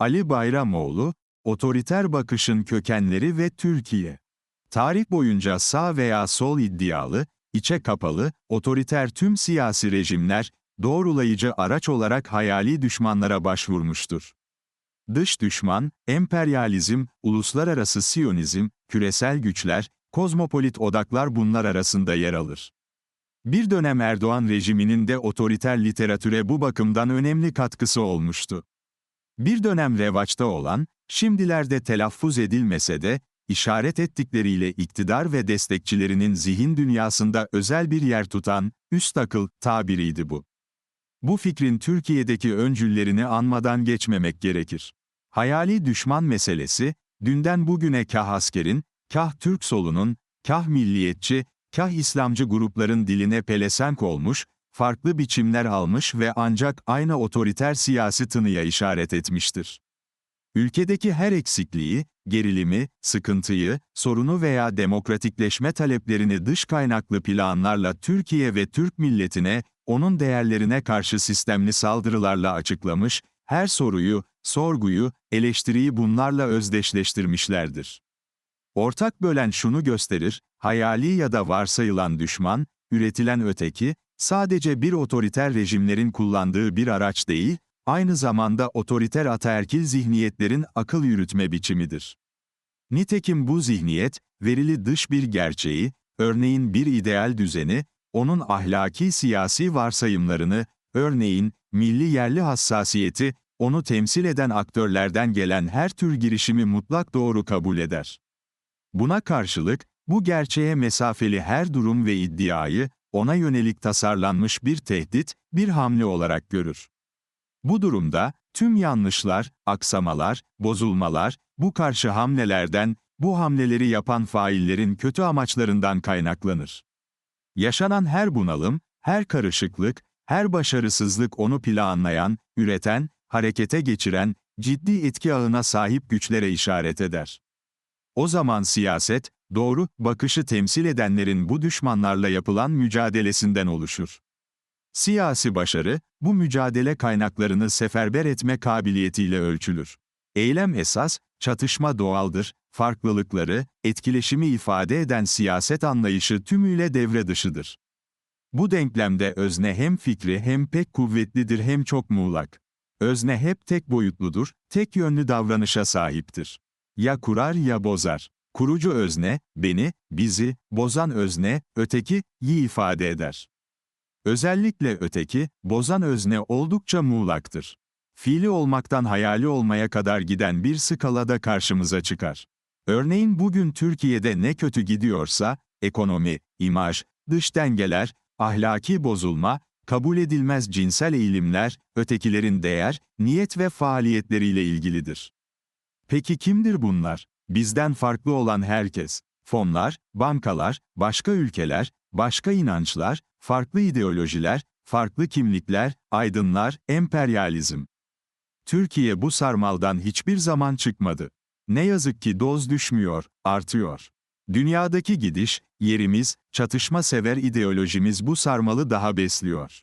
Ali Bayramoğlu, Otoriter Bakışın Kökenleri ve Türkiye. Tarih boyunca sağ veya sol iddialı, içe kapalı, otoriter tüm siyasi rejimler, doğrulayıcı araç olarak hayali düşmanlara başvurmuştur. Dış düşman, emperyalizm, uluslararası siyonizm, küresel güçler, kozmopolit odaklar bunlar arasında yer alır. Bir dönem Erdoğan rejiminin de otoriter literatüre bu bakımdan önemli katkısı olmuştu. Bir dönem revaçta olan, şimdilerde telaffuz edilmese de, işaret ettikleriyle iktidar ve destekçilerinin zihin dünyasında özel bir yer tutan, üst akıl tabiriydi bu. Bu fikrin Türkiye'deki öncüllerini anmadan geçmemek gerekir. Hayali düşman meselesi, dünden bugüne kah askerin, kah Türk solunun, kah milliyetçi, kah İslamcı grupların diline pelesenk olmuş, farklı biçimler almış ve ancak aynı otoriter siyasi tınıya işaret etmiştir. Ülkedeki her eksikliği, gerilimi, sıkıntıyı, sorunu veya demokratikleşme taleplerini dış kaynaklı planlarla Türkiye ve Türk milletine, onun değerlerine karşı sistemli saldırılarla açıklamış, her soruyu, sorguyu, eleştiriyi bunlarla özdeşleştirmişlerdir. Ortak bölen şunu gösterir, hayali ya da varsayılan düşman, üretilen öteki, sadece bir otoriter rejimlerin kullandığı bir araç değil, aynı zamanda otoriter ataerkil zihniyetlerin akıl yürütme biçimidir. Nitekim bu zihniyet, verili dış bir gerçeği, örneğin bir ideal düzeni, onun ahlaki siyasi varsayımlarını, örneğin, milli yerli hassasiyeti, onu temsil eden aktörlerden gelen her tür girişimi mutlak doğru kabul eder. Buna karşılık, bu gerçeğe mesafeli her durum ve iddiayı, ona yönelik tasarlanmış bir tehdit, bir hamle olarak görür. Bu durumda, tüm yanlışlar, aksamalar, bozulmalar, bu karşı hamlelerden, bu hamleleri yapan faillerin kötü amaçlarından kaynaklanır. Yaşanan her bunalım, her karışıklık, her başarısızlık onu planlayan, üreten, harekete geçiren, ciddi etki ağına sahip güçlere işaret eder. O zaman siyaset, doğru bakışı temsil edenlerin bu düşmanlarla yapılan mücadelesinden oluşur. Siyasi başarı, bu mücadele kaynaklarını seferber etme kabiliyetiyle ölçülür. Eylem esas, çatışma doğaldır, farklılıkları, etkileşimi ifade eden siyaset anlayışı tümüyle devre dışıdır. Bu denklemde özne hem fikri hem pek kuvvetlidir hem çok muğlak. Özne hep tek boyutludur, tek yönlü davranışa sahiptir. Ya kurar ya bozar. Kurucu özne, beni, bizi, bozan özne, öteki, yi ifade eder. Özellikle öteki, bozan özne oldukça muğlaktır. Fiili olmaktan hayali olmaya kadar giden bir skalada karşımıza çıkar. Örneğin bugün Türkiye'de ne kötü gidiyorsa, ekonomi, imaj, dış dengeler, ahlaki bozulma, kabul edilmez cinsel eğilimler, ötekilerin değer, niyet ve faaliyetleriyle ilgilidir. Peki kimdir bunlar? Bizden farklı olan herkes. Fonlar, bankalar, başka ülkeler, başka inançlar, farklı ideolojiler, farklı kimlikler, aydınlar, emperyalizm. Türkiye bu sarmaldan hiçbir zaman çıkmadı. Ne yazık ki doz düşmüyor, artıyor. Dünyadaki gidiş, yerimiz, çatışma sever ideolojimiz bu sarmalı daha besliyor.